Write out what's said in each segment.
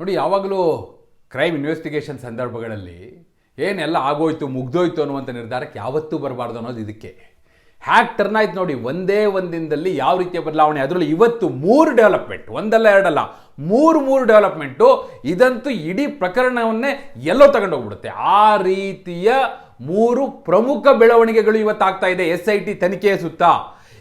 ನೋಡಿ, ಯಾವಾಗಲೂ crime investigation ಸಂದರ್ಭಗಳಲ್ಲಿ ಏನೆಲ್ಲ ಆಗೋಯ್ತು, ಮುಗ್ದೋಯ್ತು ಅನ್ನುವಂಥ ನಿರ್ಧಾರಕ್ಕೆ ಯಾವತ್ತೂ ಬರಬಾರ್ದು ಅನ್ನೋದು ಇದಕ್ಕೆ. ಹ್ಯಾಕ್ ಟರ್ನ್ ಆಯ್ತು ನೋಡಿ, ಒಂದೇ ಒಂದು ದಿನದಲ್ಲಿ ಯಾವ ರೀತಿಯ ಬದಲಾವಣೆ? ಅದರಲ್ಲಿ ಇವತ್ತು ಮೂರು ಡೆವಲಪ್ಮೆಂಟ್ ಒಂದಲ್ಲ, ಎರಡಲ್ಲ, ಮೂರು ಮೂರು ಡೆವಲಪ್ಮೆಂಟು ಇದಂತೂ ಇಡೀ ಪ್ರಕರಣವನ್ನೇ ಎಲ್ಲೋ ತಗೊಂಡೋಗ್ಬಿಡುತ್ತೆ. ಆ ರೀತಿಯ ಮೂರು ಪ್ರಮುಖ ಬೆಳವಣಿಗೆಗಳು ಇವತ್ತಾಗ್ತಾ ಇದೆ ಎಸ್ ಐ ಟಿ ತನಿಖೆಯ ಸುತ್ತ.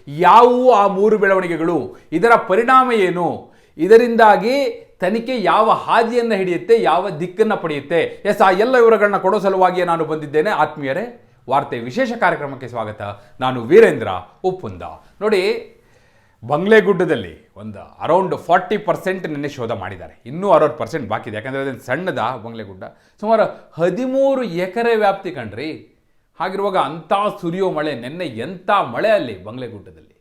ಯಾವುವು ಆ ಮೂರು ಬೆಳವಣಿಗೆಗಳು? ಇದರ ಪರಿಣಾಮ ಏನು? ಇದರಿಂದಾಗಿ ತನಿಖೆ ಯಾವ ಹಾದಿಯನ್ನು ಹಿಡಿಯುತ್ತೆ, ಯಾವ ದಿಕ್ಕನ್ನು ಪಡೆಯುತ್ತೆ? ಎಸ್, ಆ ಎಲ್ಲ ವಿವರಗಳನ್ನ ಕೊಡೋ ಸಲುವಾಗಿಯೇ ನಾನು ಬಂದಿದ್ದೇನೆ. ಆತ್ಮೀಯರೇ, ವಾರ್ತೆ ವಿಶೇಷ ಕಾರ್ಯಕ್ರಮಕ್ಕೆ ಸ್ವಾಗತ. ನಾನು ವೀರೇಂದ್ರ ಉಪ್ಪುಂದ. ನೋಡಿ, ಬಂಗ್ಲೆಗುಡ್ಡದಲ್ಲಿ ಒಂದು ಅರೌಂಡ್ ಫಾರ್ಟಿ ಪರ್ಸೆಂಟ್ ನಿನ್ನೆ ಶೋಧ ಮಾಡಿದ್ದಾರೆ. ಇನ್ನೂ ಅರವತ್ತು ಪರ್ಸೆಂಟ್ ಬಾಕಿ ಇದೆ. ಯಾಕಂದರೆ ಅದೇನು ಸಣ್ಣದ ಬಂಗ್ಲೆಗುಡ್ಡ. ಸುಮಾರು ಹದಿಮೂರು ಎಕರೆ ವ್ಯಾಪ್ತಿ ಕಣ್ರಿ. ಹಾಗಿರುವಾಗ ಅಂಥ ಸುರಿಯೋ ಮಳೆ, ನಿನ್ನೆ ಎಂಥ ಮಳೆ ಅಲ್ಲಿ ಬಂಗ್ಲೆಗುಡ್ಡದಲ್ಲಿ.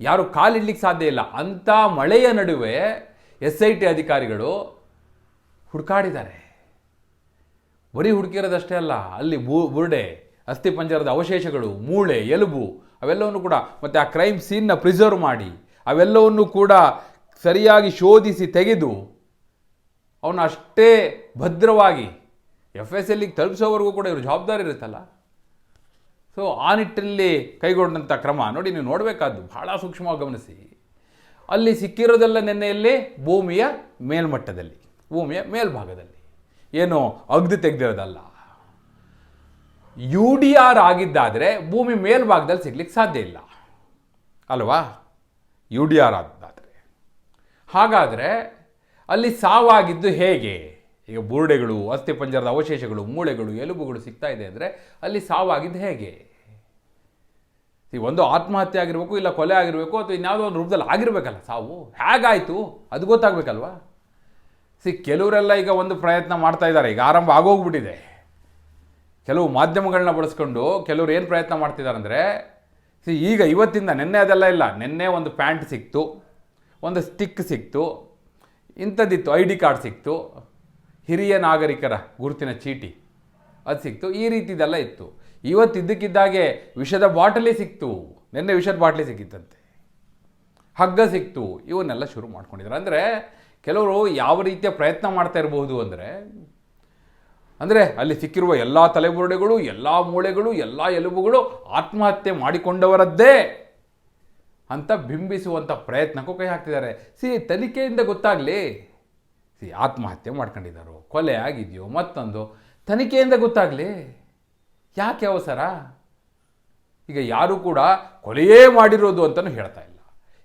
ಯಾರು ಕಾಲಿಡ್ಲಿಕ್ಕೆ ಸಾಧ್ಯ ಇಲ್ಲ. ಅಂಥ ಮಳೆಯ ನಡುವೆ ಎಸ್ ಐ ಟಿ ಅಧಿಕಾರಿಗಳು ಹುಡುಕಾಡಿದ್ದಾರೆ. ಬರೀ ಹುಡುಕಿರೋದಷ್ಟೇ ಅಲ್ಲ, ಅಲ್ಲಿ ಬು, ಬುರುಡೆ ಅಸ್ಥಿಪಂಜರದ ಅವಶೇಷಗಳು, ಮೂಳೆ, ಎಲುಬು, ಅವೆಲ್ಲವನ್ನು ಕೂಡ ಮತ್ತು ಆ ಕ್ರೈಮ್ ಸೀನ್ನ ಪ್ರಿಸರ್ವ್ ಮಾಡಿ, ಅವೆಲ್ಲವನ್ನು ಕೂಡ ಸರಿಯಾಗಿ ಶೋಧಿಸಿ ತೆಗೆದು ಅವನ ಅಷ್ಟೇ ಭದ್ರವಾಗಿ ಎಫ್ ಎಸ್ ಎಲ್ಲಿಗೆ ತಲುಪಿಸೋವರೆಗೂ ಕೂಡ ಇವರು ಜವಾಬ್ದಾರಿ ಇರುತ್ತಲ್ಲ? ಸೊ ಆ ನಿಟ್ಟಿನಲ್ಲಿ ಕೈಗೊಂಡಂಥ ಕ್ರಮ. ನೋಡಿ, ನೀವು ನೋಡಬೇಕಾದ್ದು ಬಹಳ ಸೂಕ್ಷ್ಮವಾಗಿ ಗಮನಿಸಿ. ಅಲ್ಲಿ ಸಿಕ್ಕಿರೋದೆಲ್ಲ ನೆನ್ನೆಯಲ್ಲಿ ಭೂಮಿಯ ಮೇಲ್ಮಟ್ಟದಲ್ಲಿ. ಭೂಮಿಯ ಮೇಲ್ಭಾಗದಲ್ಲಿ. ಏನು? ಅಗ್ದು ತೆಗೆದಿರೋದಲ್ಲ. ಯು ಡಿ ಆರ್ ಆಗಿದ್ದಾದರೆ ಭೂಮಿ ಮೇಲ್ಭಾಗದಲ್ಲಿ ಸಿಗ್ಲಿಕ್ಕೆ ಸಾಧ್ಯ ಇಲ್ಲ. ಅಲ್ವಾ? ಯು ಡಿ ಆರ್ ಆಗಿದ್ದಾದರೆ ಹಾಗಾದರೆ ಅಲ್ಲಿ ಸಾವಾಗಿದ್ದು ಹೇಗೆ? ಈಗ ಬುರುಡೆಗಳು ಅಸ್ಥಿಪಂಜರದ ಅವಶೇಷಗಳು, ಮೂಳೆಗಳು, ಎಲುಬುಗಳು ಸಿಗ್ತಾ ಇದೆ ಅಂದರೆ ಅಲ್ಲಿ ಸಾವಾಗಿದ್ದು ಹೇಗೆ? ಒಂದು ಆತ್ಮಹತ್ಯೆ ಆಗಿರಬೇಕು ಇಲ್ಲ ಕೊಲೆ ಆಗಿರಬೇಕು ಅಥವಾ ಇನ್ಯಾವುದೋ ಒಂದು ರೂಪದಲ್ಲಿ ಆಗಿರಬೇಕಲ್ಲ ಸಾವು? ಹೇಗಾಯಿತು? ಅದು ಗೊತ್ತಾಗಬೇಕಲ್ವಾ? ಸಿ, ಕೆಲವರೆಲ್ಲ ಈಗ ಒಂದು ಪ್ರಯತ್ನ ಮಾಡ್ತಾ ಇದ್ದಾರೆ. ಈಗ ಆರಂಭ ಆಗೋಗ್ಬಿಟ್ಟಿದೆ. ಕೆಲವು ಮಾಧ್ಯಮಗಳನ್ನ ಬಳಸ್ಕೊಂಡು ಕೆಲವರು ಏನು ಪ್ರಯತ್ನ ಮಾಡ್ತಿದ್ದಾರೆ ಅಂದರೆ, ಸಿ, ಈಗ ಇವತ್ತಿಂದ ನಿನ್ನೆ ಅದೆಲ್ಲ ಇಲ್ಲ. ನಿನ್ನೆ ಒಂದು ಪ್ಯಾಂಟ್ ಸಿಕ್ತು, ಒಂದು ಸ್ಟಿಕ್ ಸಿಕ್ತು, ಇಂಥದ್ದಿತ್ತು ಐ ಡಿ ಕಾರ್ಡ್ ಸಿಕ್ತು. ಹಿರಿಯ ನಾಗರಿಕರ ಗುರುತಿನ ಚೀಟಿ. ಅದು ಸಿಕ್ತು. ಈ ರೀತಿದೆಲ್ಲ ಇತ್ತು. ಇವತ್ತು ಇದ್ದಕ್ಕಿದ್ದಾಗೆ ವಿಷದ ಬಾಟಲಿ ಸಿಕ್ತು. ನಿನ್ನೆ ವಿಷದ ಬಾಟಲಿ ಸಿಕ್ಕಿತ್ತಂತೆ. ಹಗ್ಗ ಸಿಕ್ತು. ಇವನ್ನೆಲ್ಲ ಶುರು ಮಾಡ್ಕೊಂಡಿದ್ದಾರೆ ಅಂದರೆ ಕೆಲವರು ಯಾವ ರೀತಿಯ ಪ್ರಯತ್ನ ಮಾಡ್ತಾ ಇರಬಹುದು ಅಂದರೆ ಅಂದರೆ ಅಲ್ಲಿ ಸಿಕ್ಕಿರುವ ಎಲ್ಲ ತಲೆಬುರುಡೆಗಳು, ಎಲ್ಲ ಮೂಳೆಗಳು, ಎಲ್ಲ ಎಲುಬುಗಳು ಆತ್ಮಹತ್ಯೆ ಮಾಡಿಕೊಂಡವರದ್ದೇ ಅಂತ ಬಿಂಬಿಸುವಂಥ ಪ್ರಯತ್ನಕ್ಕೂ ಕೈ ಹಾಕ್ತಿದ್ದಾರೆ. ಸಿ, ತನಿಖೆಯಿಂದ ಗೊತ್ತಾಗಲಿ? ಆತ್ಮಹತ್ಯೆ ಮಾಡ್ಕೊಂಡಿದ್ದಾರೋ. ಕೊಲೆ ಆಗಿದೆಯೋ, ಮತ್ತೊಂದು, ತನಿಖೆಯಿಂದ ಗೊತ್ತಾಗಲಿ. ಯಾಕೆ ಅವಸರ? ಈಗ ಯಾರೂ ಕೂಡ ಕೊಲೆಯೇ ಮಾಡಿರೋದು ಅಂತಲೂ ಹೇಳ್ತಾ ಇಲ್ಲ.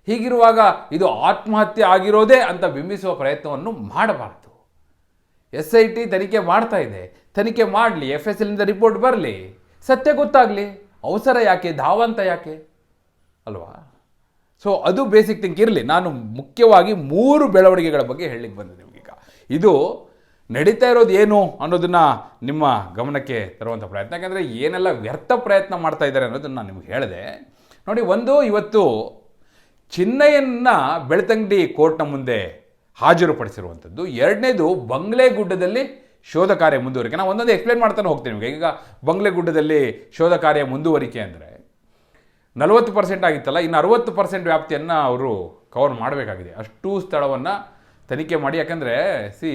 ಹೀಗಿರುವಾಗ ಇದು ಆತ್ಮಹತ್ಯೆ ಆಗಿರೋದೇ ಅಂತ ಬಿಂಬಿಸುವ ಪ್ರಯತ್ನವನ್ನು ಮಾಡಬಾರ್ದು. ಎಸ್ ಐ ಟಿ ತನಿಖೆ ಮಾಡ್ತಾ ಇದೆ. ತನಿಖೆ ಮಾಡಲಿ, ಎಫ್ ಎಸ್ ಎಲ್ಲಿಂದ ರಿಪೋರ್ಟ್ ಬರಲಿ. ಸತ್ಯ ಗೊತ್ತಾಗಲಿ. ಅವಸರ ಯಾಕೆ? ಧಾವಂತ ಯಾಕೆ? ಅಲ್ವಾ? ಸೊ ಅದು ಬೇಸಿಕ್ ಥಿಂಕ್ ಇರಲಿ. ನಾನು ಮುಖ್ಯವಾಗಿ ಮೂರು ಬೆಳವಣಿಗೆಗಳ ಬಗ್ಗೆ ಹೇಳಲಿಕ್ಕೆ ಬಂದೆ ನಿಮಗೀಗ ಇದು ನಡೀತಾ ಇರೋದು ಏನು ಅನ್ನೋದನ್ನು ನಿಮ್ಮ ಗಮನಕ್ಕೆ ತರುವಂಥ ಪ್ರಯತ್ನ. ಯಾಕೆಂದರೆ ಏನೆಲ್ಲ ವ್ಯರ್ಥ ಪ್ರಯತ್ನ ಮಾಡ್ತಾ ಇದ್ದಾರೆ ಅನ್ನೋದನ್ನು ನಾನು ನಿಮ್ಗೆ ಹೇಳಿದೆ. ನೋಡಿ, ಒಂದು, ಇವತ್ತು ಚಿನ್ನಯ್ಯನ ಬೆಳ್ತಂಗಡಿ ಕೋರ್ಟ್ನ ಮುಂದೆ ಹಾಜರುಪಡಿಸಿರುವಂಥದ್ದು. ಎರಡನೇದು, ಬಂಗ್ಲೆಗುಡ್ಡದಲ್ಲಿ ಶೋಧ ಕಾರ್ಯ ಮುಂದುವರಿಕೆ. ನಾನು ಒಂದೊಂದು ಎಕ್ಸ್ಪ್ಲೇನ್ ಮಾಡ್ತಾನೆ ಹೋಗ್ತೀನಿ ನಿಮಗೆ. ಈಗ ಬಂಗ್ಲೆಗುಡ್ಡದಲ್ಲಿ ಶೋಧ ಕಾರ್ಯ ಮುಂದುವರಿಕೆ ಅಂದರೆ ನಲವತ್ತು ಪರ್ಸೆಂಟ್ ಆಗಿತ್ತಲ್ಲ, ಇನ್ನು ಅರವತ್ತು ಪರ್ಸೆಂಟ್ ವ್ಯಾಪ್ತಿಯನ್ನು ಅವರು ಕವರ್ ಮಾಡಬೇಕಾಗಿದೆ. ಅಷ್ಟು ಸ್ಥಳವನ್ನು ತನಿಖೆ ಮಾಡಿ, ಯಾಕಂದರೆ, ಸಿ,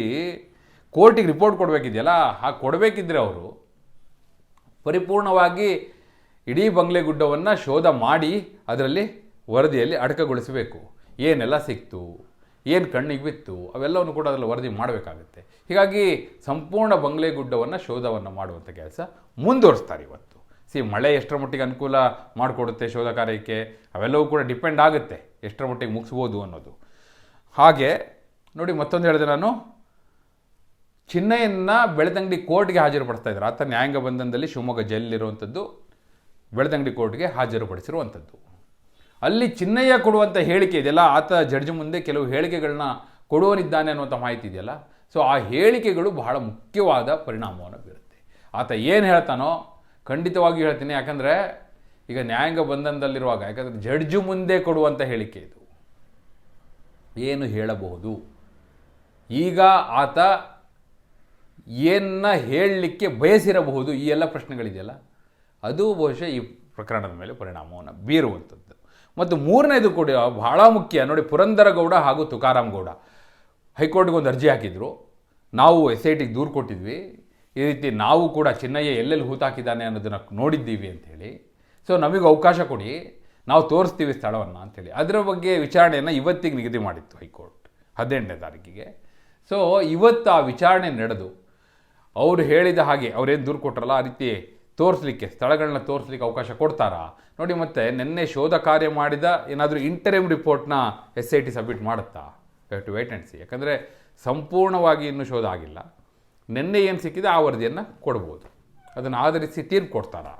ಕೋರ್ಟಿಗೆ ರಿಪೋರ್ಟ್ ಕೊಡಬೇಕಿದೆಯಲ್ಲ, ಆ ಕೊಡಬೇಕಿದ್ರೆ ಅವರು ಪರಿಪೂರ್ಣವಾಗಿ ಇಡೀ ಬಂಗ್ಲೆಗುಡ್ಡವನ್ನು ಶೋಧ ಮಾಡಿ ಅದರಲ್ಲಿ ವರದಿಯಲ್ಲಿ ಅಡಕಗೊಳಿಸಬೇಕು. ಏನೆಲ್ಲ ಸಿಕ್ತು, ಏನು ಕಣ್ಣಿಗೆ ಬಿತ್ತು, ಅವೆಲ್ಲವನ್ನು ಕೂಡ ಅದರಲ್ಲಿ ವರದಿ ಮಾಡಬೇಕಾಗುತ್ತೆ. ಹೀಗಾಗಿ ಸಂಪೂರ್ಣ ಬಂಗ್ಲೆಗುಡ್ಡವನ್ನು ಶೋಧವನ್ನು ಮಾಡುವಂಥ ಕೆಲಸ ಮುಂದುವರಿಸ್ತಾರೆ ಇವತ್ತು. ಸಿ, ಮಳೆ ಎಷ್ಟರ ಮಟ್ಟಿಗೆ ಅನುಕೂಲ ಮಾಡಿಕೊಡುತ್ತೆ ಶೋಧ ಕಾರ್ಯಕ್ಕೆ? ಅವೆಲ್ಲವೂ ಕೂಡ ಡಿಪೆಂಡ್ ಆಗುತ್ತೆ, ಎಷ್ಟರ ಮಟ್ಟಿಗೆ ಮುಗಿಸ್ಬೋದು ಅನ್ನೋದು. ಹಾಗೆ ನೋಡಿ ಮತ್ತೊಂದು ಹೇಳಿದೆ ನಾನು. ಚಿನ್ನಯ್ಯನ ಬೆಳದಂಗಡಿ ಕೋರ್ಟ್ಗೆ ಹಾಜರುಪಡಿಸ್ತಾ ಇದ್ದಾರೆ ಆತ ನ್ಯಾಯಾಂಗ ಬಂಧನದಲ್ಲಿ ಶಿವಮೊಗ್ಗ ಜೈಲಿರುವಂಥದ್ದು ಬೆಳದಂಗಡಿ ಕೋರ್ಟ್ಗೆ ಹಾಜರುಪಡಿಸಿರುವಂಥದ್ದು ಅಲ್ಲಿ ಚಿನ್ನಯ್ಯ ಕೊಡುವಂಥ ಹೇಳಿಕೆ ಇದೆಯಲ್ಲ, ಆತ ಜಡ್ಜ್ ಮುಂದೆ ಕೆಲವು ಹೇಳಿಕೆಗಳನ್ನ ಕೊಡುವನಿದ್ದಾನೆ ಅನ್ನುವಂಥ ಮಾಹಿತಿ ಇದೆಯಲ್ಲ, ಸೊ ಆ ಹೇಳಿಕೆಗಳು ಬಹಳ ಮುಖ್ಯವಾದ ಪರಿಣಾಮವನ್ನು ಬೀರುತ್ತೆ. ಆತ ಏನು ಹೇಳ್ತಾನೋ ಖಂಡಿತವಾಗಿ ಹೇಳ್ತೀನಿ, ಯಾಕಂದರೆ ಈಗ ನ್ಯಾಯಾಂಗ ಬಂಧನದಲ್ಲಿರುವಾಗ, ಯಾಕಂದರೆ ಜಡ್ಜು ಮುಂದೆ ಕೊಡುವಂಥ ಹೇಳಿಕೆ ಇದು. ಏನು ಹೇಳಬಹುದು? ಈಗ ಆತ ಏನನ್ನ ಹೇಳಲಿಕ್ಕೆ ಬಯಸಿರಬಹುದು ಈ ಎಲ್ಲ ಪ್ರಶ್ನೆಗಳಿದೆಯಲ್ಲ? ಅದು ಬಹುಶಃ ಈ ಪ್ರಕರಣದ ಮೇಲೆ ಪರಿಣಾಮವನ್ನು ಬೀರುವಂಥದ್ದು. ಮತ್ತು ಮೂರನೇದು ಕೂಡ ಬಹಳ ಮುಖ್ಯ. ನೋಡಿ, ಪುರಂದರಗೌಡ ಹಾಗೂ ತುಕಾರಾಮ್ ಗೌಡ ಹೈಕೋರ್ಟ್ಗೆ ಒಂದು ಅರ್ಜಿ ಹಾಕಿದ್ರು. ನಾವು ಎಸ್ ಐ ಟಿಗೆ ದೂರು ಕೊಟ್ಟಿದ್ವಿ. ಈ ರೀತಿ ನಾವು ಕೂಡ ಚಿನ್ನಯ್ಯ ಎಲ್ಲೆಲ್ಲಿ ಹೂತಾಕಿದ್ದಾನೆ ಅನ್ನೋದನ್ನು ನೋಡಿದ್ದೀವಿ ಅಂಥೇಳಿ ಸೊ, ನಮಗೆ ಅವಕಾಶ ಕೊಡಿ. ನಾವು ತೋರಿಸ್ತೀವಿ ಸ್ಥಳವನ್ನು ಅಂಥೇಳಿ ಅದರ ಬಗ್ಗೆ ವಿಚಾರಣೆಯನ್ನು ಇವತ್ತಿಗೆ ನಿಗದಿ ಮಾಡಿತ್ತು ಹೈಕೋರ್ಟ್. ಹದಿನೆಂಟನೇ ತಾರೀಕಿಗೆ. ಸೊ ಇವತ್ತು ಆ ವಿಚಾರಣೆ ನಡೆದು, ಅವರು ಹೇಳಿದ ಹಾಗೆ, ಅವರೇನು ದೂರು ಕೊಟ್ರಲ್ಲ, ಆ ರೀತಿ ತೋರಿಸಲಿಕ್ಕೆ, ಸ್ಥಳಗಳನ್ನ ತೋರಿಸ್ಲಿಕ್ಕೆ ಅವಕಾಶ ಕೊಡ್ತಾರಾ? ನೋಡಿ ಮತ್ತೆ, ನಿನ್ನೆ ಶೋಧ ಕಾರ್ಯ ಮಾಡಿದ ಏನಾದರೂ ಇಂಟರಿಮ್ ರಿಪೋರ್ಟ್ನ ಎಸ್ ಐ ಟಿ ಸಬ್ಮಿಟ್ ಮಾಡುತ್ತಾ? ಟು ವೇಟ್ ಆ್ಯಂಡ್ ಸಿ ಯಾಕಂದರೆ ಸಂಪೂರ್ಣವಾಗಿ ಇನ್ನೂ ಶೋಧ ಆಗಿಲ್ಲ. ನಿನ್ನೆ ಏನು ಸಿಕ್ಕಿದೆ, ಆ ವರದಿಯನ್ನು ಕೊಡ್ಬೋದು. ಅದನ್ನು ಆಧರಿಸಿ ತೀರ್ಪು ಕೊಡ್ತಾರಾ?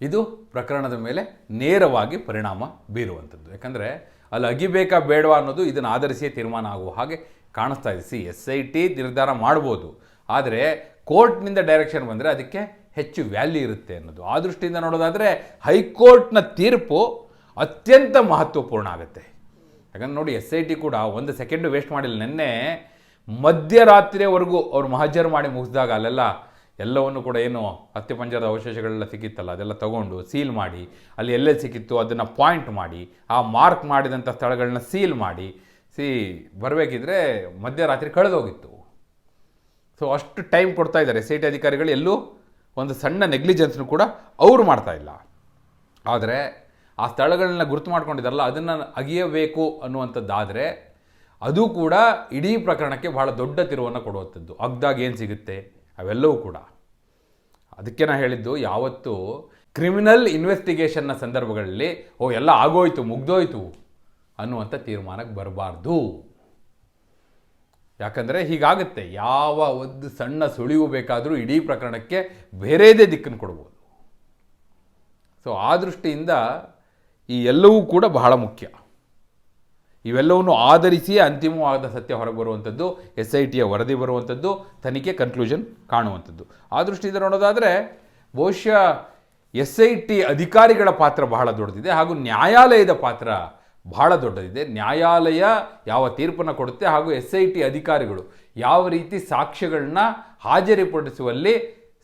ಇದು ಪ್ರಕರಣದ ಮೇಲೆ ನೇರವಾಗಿ ಪರಿಣಾಮ ಬೀರುವಂಥದ್ದು. ಯಾಕಂದರೆ, ಅಲ್ಲಿ ಅಗಿಬೇಕಾ ಬೇಡವಾ ಅನ್ನೋದು ಇದನ್ನು ಆಧರಿಸಿಯೇ ತೀರ್ಮಾನ ಆಗುವ ಹಾಗೆ ಕಾಣಿಸ್ತಾ ಇದೆ. ಸಿ, ಎಸ್ ಐ ಟಿ ನಿರ್ಧಾರ ಮಾಡ್ಬೋದು. ಆದರೆ ಕೋರ್ಟ್ನಿಂದ ಡೈರೆಕ್ಷನ್ ಬಂದರೆ ಅದಕ್ಕೆ ಹೆಚ್ಚು ವ್ಯಾಲ್ಯೂ ಇರುತ್ತೆ ಅನ್ನೋದು. ಆ ದೃಷ್ಟಿಯಿಂದ ನೋಡೋದಾದರೆ ಹೈಕೋರ್ಟ್ನ ತೀರ್ಪು ಅತ್ಯಂತ ಮಹತ್ವಪೂರ್ಣ ಆಗುತ್ತೆ. ಯಾಕಂದ್ರೆ ನೋಡಿ, ಎಸ್ ಐ ಟಿ ಕೂಡ ಒಂದು ಸೆಕೆಂಡು ವೇಸ್ಟ್ ಮಾಡಿಲ್ಲ. ನಿನ್ನೆ ಮಧ್ಯರಾತ್ರಿಯವರೆಗೂ ಅವ್ರು ಮಹಜರ್ ಮಾಡಿ ಮುಗಿಸಿದಾಗ ಅಲ್ಲೆಲ್ಲ ಎಲ್ಲವನ್ನು ಕೂಡ ಏನು ಪಂಜರದ ಅವಶೇಷಗಳೆಲ್ಲ ಸಿಕ್ಕಿತ್ತಲ್ಲ, ಅದೆಲ್ಲ ತಗೊಂಡು ಸೀಲ್ ಮಾಡಿ, ಅಲ್ಲಿ ಎಲ್ಲೆಲ್ಲಿ ಸಿಕ್ಕಿತ್ತು ಅದನ್ನು ಪಾಯಿಂಟ್ ಮಾಡಿ, ಆ ಮಾರ್ಕ್ ಮಾಡಿದಂಥ ಸ್ಥಳಗಳನ್ನ ಸೀಲ್ ಮಾಡಿ ಸಿ, ಬರಬೇಕಿದ್ರೆ ಮಧ್ಯರಾತ್ರಿ ಕಳೆದೋಗಿತ್ತು. ಸೊ ಅಷ್ಟು ಟೈಮ್ ಕೊಡ್ತಾ ಇದ್ದಾರೆ. ಸೇಟ್ ಅಧಿಕಾರಿಗಳು ಎಲ್ಲೂ ಒಂದು ಸಣ್ಣ ನೆಗ್ಲಿಜೆನ್ಸ್ನು ಕೂಡ ಅವರು ಮಾಡ್ತಾ ಇಲ್ಲ. ಆದರೆ ಆ ಸ್ಥಳಗಳನ್ನ ಗುರುತು ಮಾಡ್ಕೊಂಡಿದ್ದಾರಲ್ಲ, ಅದನ್ನು ಅಗಿಯಬೇಕು ಅನ್ನುವಂಥದ್ದಾದರೆ ಅದು ಕೂಡ ಇಡೀ ಪ್ರಕರಣಕ್ಕೆ ಬಹಳ ದೊಡ್ಡ ತಿರುವನ್ನು ಕೊಡುವಂಥದ್ದು. ಅಗ್ದಾಗ ಏನು ಸಿಗುತ್ತೆ? ಅವೆಲ್ಲವೂ ಕೂಡ. ಅದಕ್ಕೆ ನಾನು ಹೇಳಿದ್ದು, ಯಾವತ್ತು ಕ್ರಿಮಿನಲ್ ಇನ್ವೆಸ್ಟಿಗೇಷನ್ನ ಸಂದರ್ಭಗಳಲ್ಲಿ, ಓ, ಎಲ್ಲ ಆಗೋಯ್ತು, ಮುಗ್ದೋಯ್ತು. ಅನ್ನುವಂಥ ತೀರ್ಮಾನಕ್ಕೆ ಬರಬಾರ್ದು. ಯಾಕಂದರೆ ಹೀಗಾಗುತ್ತೆ, ಯಾವ ಒಂದು ಸಣ್ಣ ಸುಳಿವು ಬೇಕಾದರೂ ಇಡೀ ಪ್ರಕರಣಕ್ಕೆ ಬೇರೆದೇ ದಿಕ್ಕನ್ನು ಕೊಡ್ಬೋದು. ಸೊ ಆ ದೃಷ್ಟಿಯಿಂದ ಈ ಎಲ್ಲವೂ ಕೂಡ ಬಹಳ ಮುಖ್ಯ. ಇವೆಲ್ಲವನ್ನು ಆಧರಿಸಿಯೇ ಅಂತಿಮವಾದ ಸತ್ಯ ಹೊರಗೆ ಬರುವಂಥದ್ದು ಎಸ್ ಐ ಟಿಯ ವರದಿ ಬರುವಂಥದ್ದು, ತನಿಖೆ ಕನ್ಕ್ಲೂಷನ್ ಕಾಣುವಂಥದ್ದು. ಆ ದೃಷ್ಟಿಯಿಂದ ನೋಡೋದಾದರೆ, ಬಹುಶಃ ಎಸ್ ಐ ಟಿ ಅಧಿಕಾರಿಗಳ ಪಾತ್ರ ಬಹಳ ದೊಡ್ಡದಿದೆ ಹಾಗೂ ನ್ಯಾಯಾಲಯದ ಪಾತ್ರ ಬಹಳ ದೊಡ್ಡದಿದೆ. ನ್ಯಾಯಾಲಯ ಯಾವ ತೀರ್ಪನ್ನು ಕೊಡುತ್ತೆ ಹಾಗೂ ಎಸ್ ಐ ಟಿ ಅಧಿಕಾರಿಗಳು ಯಾವ ರೀತಿ ಸಾಕ್ಷ್ಯಗಳನ್ನ ಹಾಜರಿಪಡಿಸುವಲ್ಲಿ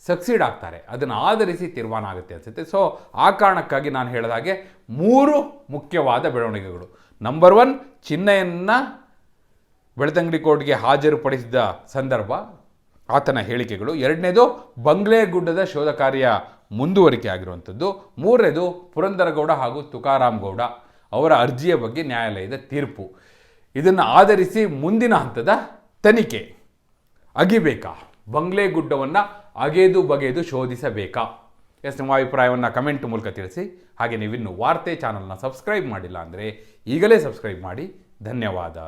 ಸಕ್ಸೀಡ್ ಆಗ್ತಾರೆ, ಅದನ್ನು ಆಧರಿಸಿ ತೀರ್ಮಾನ ಆಗುತ್ತೆ ಅನಿಸುತ್ತೆ. ಸೊ ಆ ಕಾರಣಕ್ಕಾಗಿ ನಾನು ಹೇಳಿದ ಹಾಗೆ ಮೂರು ಮುಖ್ಯವಾದ ಬೆಳವಣಿಗೆಗಳು. ನಂಬರ್ ಒನ್ ಚಿನ್ನಯನ್ನ ಬೆಳ್ತಂಗಡಿ ಕೋರ್ಟ್ಗೆ ಹಾಜರುಪಡಿಸಿದ ಸಂದರ್ಭ, ಆತನ ಹೇಳಿಕೆಗಳು. ಎರಡನೇದು ಬಂಗ್ಲೆಗುಡ್ಡದ ಶೋಧ ಕಾರ್ಯ ಮುಂದುವರಿಕೆ ಆಗಿರುವಂಥದ್ದು. ಮೂರನೇದು, ಪುರಂದರಗೌಡ ಹಾಗೂ ತುಕಾರಾಮ್ ಗೌಡ. ಅವರ ಅರ್ಜಿಯ ಬಗ್ಗೆ ನ್ಯಾಯಾಲಯದ ತೀರ್ಪು. ಇದನ್ನು ಆಧರಿಸಿ ಮುಂದಿನ ಹಂತದ ತನಿಖೆ. ಅಗಿಬೇಕಾ? ಬಂಗ್ಲೆ ಗುಡ್ಡವನ್ನು ಅಗೆದು ಬಗೆದು ಶೋಧಿಸಬೇಕಾ? ಎಸ್, ನಿಮ್ಮ ಅಭಿಪ್ರಾಯವನ್ನು ಕಮೆಂಟ್ ಮೂಲಕ ತಿಳಿಸಿ. ಹಾಗೆ ನೀವಿನ್ನು ವಾರ್ತೆ ಚಾನಲ್ನ ಸಬ್ಸ್ಕ್ರೈಬ್ ಮಾಡಿಲ್ಲ ಅಂದರೆ ಈಗಲೇ ಸಬ್ಸ್ಕ್ರೈಬ್ ಮಾಡಿ. ಧನ್ಯವಾದ.